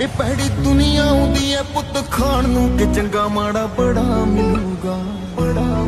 ਇਹ ਪਹਿੜੀ ਦੁਨੀਆ ਆਉਂਦੀ ਐ ਪੁੱਤ ਖਾਣ ਨੂੰ ਕਿ ਚੰਗਾ ਮਾੜਾ ਬੜਾ ਮਿਲੂਗਾ, ਬੜਾ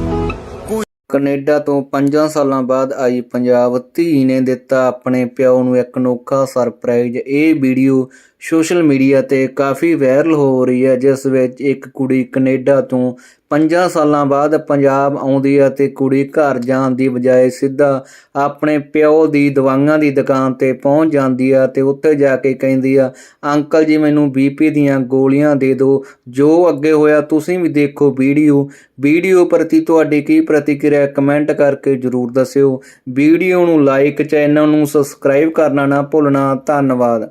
ਕੈਨੇਡਾ ਤੋਂ 5 ਸਾਲਾਂ ਬਾਅਦ ਆਈ ਪੰਜਾਬ, ਧੀ ਨੇ ਦਿੱਤਾ ਆਪਣੇ ਪਿਓ ਨੂੰ ਇੱਕ ਅਨੋਖਾ ਸਰਪ੍ਰਾਈਜ਼। ਇਹ ਵੀਡੀਓ ਸੋਸ਼ਲ ਮੀਡੀਆ ਤੇ ਕਾਫੀ ਵਾਇਰਲ ਹੋ ਰਹੀ ਹੈ, ਜਿਸ ਵਿੱਚ ਇੱਕ ਕੁੜੀ ਕੈਨੇਡਾ ਤੋਂ 5 ਸਾਲਾਂ ਬਾਅਦ ਪੰਜਾਬ ਆਉਂਦੀ ਹੈ ਤੇ ਕੁੜੀ ਘਰ ਜਾਣ ਦੀ ਬਜਾਏ ਸਿੱਧਾ ਆਪਣੇ ਪਿਓ ਦੀ ਦਵਾਈਆਂ ਦੀ ਦੁਕਾਨ ਤੇ ਪਹੁੰਚ ਜਾਂਦੀ ਆ ਤੇ ਉੱਥੇ ਜਾ ਕੇ ਕਹਿੰਦੀ ਆ, ਅੰਕਲ ਜੀ, ਮੈਨੂੰ ਬੀਪੀ ਦੀਆਂ ਗੋਲੀਆਂ ਦੇ ਦਿਓ, ਜੋ ਅੱਗੇ ਹੋਇਆ ਤੁਸੀਂ ਵੀ ਦੇਖੋ ਵੀਡੀਓ। ਵੀਡੀਓ ਪ੍ਰਤੀ ਤੁਹਾਡੀ ਕੀ ਪ੍ਰਤੀਕਿਰਿਆ, ਕਮੈਂਟ ਕਰਕੇ ਜਰੂਰ ਦੱਸਿਓ। ਵੀਡੀਓ ਨੂੰ ਲਾਈਕ, ਚੈਨਲ ਨੂੰ ਸਬਸਕ੍ਰਾਈਬ ਕਰਨਾ ਨਾ ਭੁੱਲਣਾ। ਧੰਨਵਾਦ।